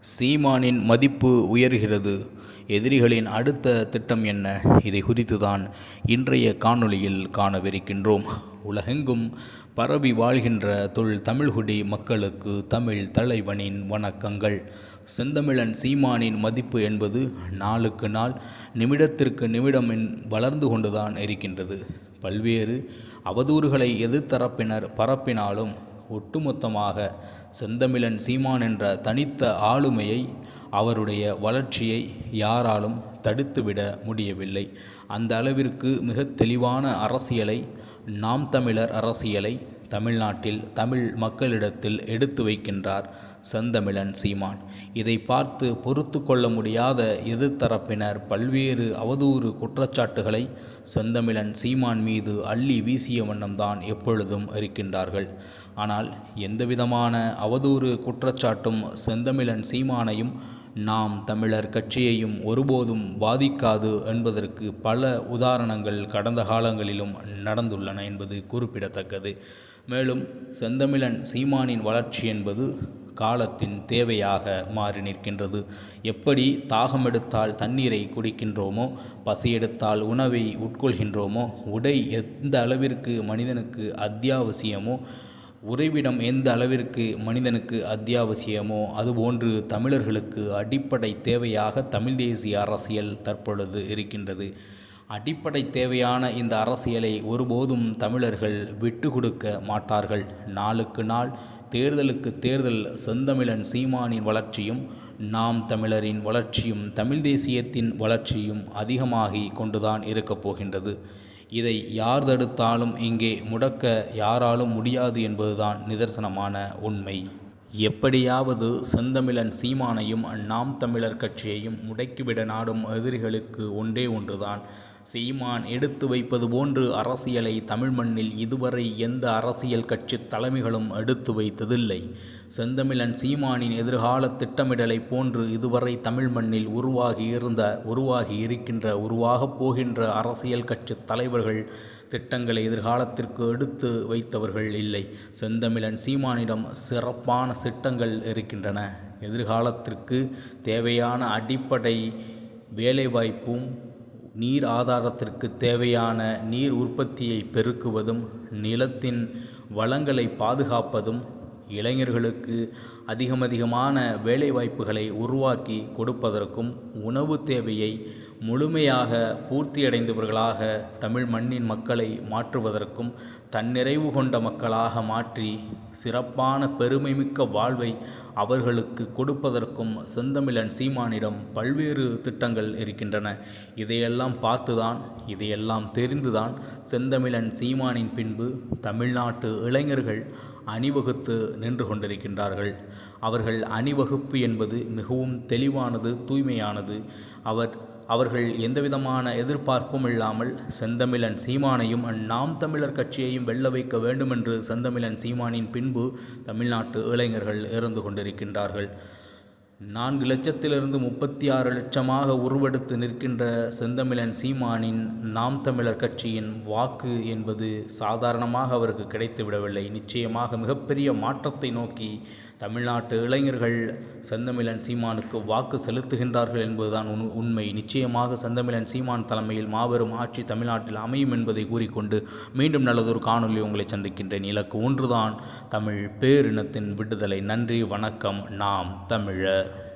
சீமானின் மதிப்பு உயர்கிறது. எதிரிகளின் அடுத்த திட்டம் என்ன? இதை குறித்துதான் இன்றைய காணொளியில் காணவிருக்கின்றோம். உலகெங்கும் பரவி வாழ்கின்ற தொல் தமிழ்குடி மக்களுக்கு தமிழ் தலைவனின் வணக்கங்கள். செந்தமிழன் சீமானின் மதிப்பு என்பது நாளுக்கு நாள் நிமிடத்திற்கு நிமிடம் வளர்ந்து கொண்டுதான் இருக்கின்றது. பல்வேறு அவதூறுகளை எதிர்த்தரப்பினர் பரப்பினாலும் ஒட்டுமொத்தமாக செந்தமிழன் சீமான் என்ற தனித்த ஆளுமையை அவருடைய வளர்ச்சியை யாராலும் தடுத்துவிட முடியவில்லை. அந்த அளவிற்கு மிக தெளிவான அரசியலை நாம் தமிழர் அரசியலை தமிழ்நாட்டில் தமிழ் மக்களிடத்தில் எடுத்து வைக்கின்றார் செந்தமிழன் சீமான். இதை பார்த்து பொறுத்து கொள்ள முடியாத எதிர்த்தரப்பினர் பல்வேறு அவதூறு குற்றச்சாட்டுகளை செந்தமிழன் சீமான் மீது அள்ளி வீசிய வண்ணம்தான் எப்பொழுதும் இருக்கின்றார்கள். ஆனால் எந்தவிதமான அவதூறு குற்றச்சாட்டும் செந்தமிழன் சீமானையும் நாம் தமிழர் கட்சியையும் ஒருபோதும் பாதிக்காது என்பதற்கு பல உதாரணங்கள் கடந்த காலங்களிலும் நடந்துள்ளன என்பது குறிப்பிடத்தக்கது. மேலும் செந்தமிழன் சீமானின் வளர்ச்சி என்பது காலத்தின் தேவையாக மாறி நிற்கின்றது. எப்படி தாகம் எடுத்தால் தண்ணீரை குடிக்கின்றோமோ பசி எடுத்தால் உணவை உட்கொள்கின்றோமோ உடை எந்த அளவிற்கு மனிதனுக்கு அத்தியாவசியமோ உறைவிடம் எந்த அளவிற்கு மனிதனுக்கு அத்தியாவசியமோ அதுபோன்று தமிழர்களுக்கு அடிப்படை தேவையாக தமிழ் தேசிய அரசியல் தற்பொழுது இருக்கின்றது. அடிப்படை தேவையான இந்த அரசியலை ஒருபோதும் தமிழர்கள் விட்டு கொடுக்க மாட்டார்கள். நாளுக்கு நாள் தேர்தலுக்கு தேர்தல் செந்தமிழன் சீமானின் வளர்ச்சியும் நாம் தமிழரின் வளர்ச்சியும் தமிழ் தேசியத்தின் வளர்ச்சியும் அதிகமாகி கொண்டுதான் இருக்கப் போகின்றது. இதை யார் தடுத்தாலும் இங்கே முடக்க யாராலும் முடியாது என்பதுதான் நிதர்சனமான உண்மை. எப்படியாவது செந்தமிழன் சீமானையும் நாம் தமிழர் கட்சியையும் முடக்கிவிட நாடும் எதிரிகளுக்கு ஒன்றே ஒன்றுதான். சீமான் எடுத்து வைப்பது போன்று அரசியலை தமிழ் மண்ணில் இதுவரை எந்த அரசியல் கட்சி தலைமைகளும் எடுத்து வைத்ததில்லை. செந்தமிழன் சீமானின் எதிர்கால திட்டமிடலை போன்று இதுவரை தமிழ் மண்ணில் உருவாகி இருந்த உருவாகி இருக்கின்ற உருவாகப் போகின்ற அரசியல் கட்சி தலைவர்கள் திட்டங்களை எதிர்காலத்திற்கு எடுத்து வைத்தவர்கள் இல்லை. செந்தமிழன் சீமானிடம் சிறப்பான திட்டங்கள் இருக்கின்றன. எதிர்காலத்திற்கு தேவையான அடிப்படை வேலைவாய்ப்பும் நீர் ஆதாரத்திற்கு தேவையான நீர் உற்பத்தியை பெருக்குவதும் நிலத்தின் வளங்களை பாதுகாப்பதும் இளைஞர்களுக்கு அதிகமதிகமான வேலைவாய்ப்புகளை உருவாக்கி கொடுப்பதற்கும் உணவு தேவையை முழுமையாக பூர்த்தியடைந்தவர்களாக தமிழ் மண்ணின் மக்களை மாற்றுவதற்கும் தன்னிறைவு கொண்ட மக்களாக மாற்றி சிறப்பான பெருமைமிக்க வாழ்வை அவர்களுக்கு கொடுப்பதற்கும் செந்தமிழன் சீமானிடம் பல்வேறு திட்டங்கள் இருக்கின்றன. இதையெல்லாம் பார்த்துதான் இதையெல்லாம் தெரிந்துதான் செந்தமிழன் சீமானின் பின்பு தமிழ்நாட்டு இளைஞர்கள் அணிவகுத்து நின்று கொண்டிருக்கின்றார்கள். அவர்கள் அணிவகுப்பு என்பது மிகவும் தெளிவானது தூய்மையானது. அவர் அவர்கள் எந்தவிதமான எதிர்பார்ப்பும் இல்லாமல் செந்தமிழன் சீமானையும் நாம் தமிழர் கட்சியையும் வெல்ல வைக்க வேண்டுமென்று செந்தமிழன் சீமானின் பின்பு தமிழ்நாட்டு இளைஞர்கள் இருந்து கொண்டிருக்கின்றார்கள். நான்கு லட்சத்திலிருந்து முப்பத்தி ஆறு லட்சமாக உருவெடுத்து நிற்கின்ற செந்தமிழன் சீமானின் நாம் தமிழர் கட்சியின் வாக்கு என்பது சாதாரணமாக அவருக்கு கிடைத்துவிடவில்லை. நிச்சயமாக மிகப்பெரிய மாற்றத்தை நோக்கி தமிழ்நாட்டு இளைஞர்கள் செந்தமிழன் சீமானுக்கு வாக்கு செலுத்துகின்றார்கள் என்பதுதான் உண் உண்மை. நிச்சயமாக செந்தமிழன் சீமான் தலைமையில் மாபெரும் ஆட்சி தமிழ்நாட்டில் அமையும் என்பதை கூறிக்கொண்டு மீண்டும் நல்லதொரு காணொலி உங்களை சந்திக்கின்றேன். இலக்கு ஒன்றுதான் தமிழ் பேரினத்தின் விடுதலை. நன்றி வணக்கம். நாம் தமிழர்.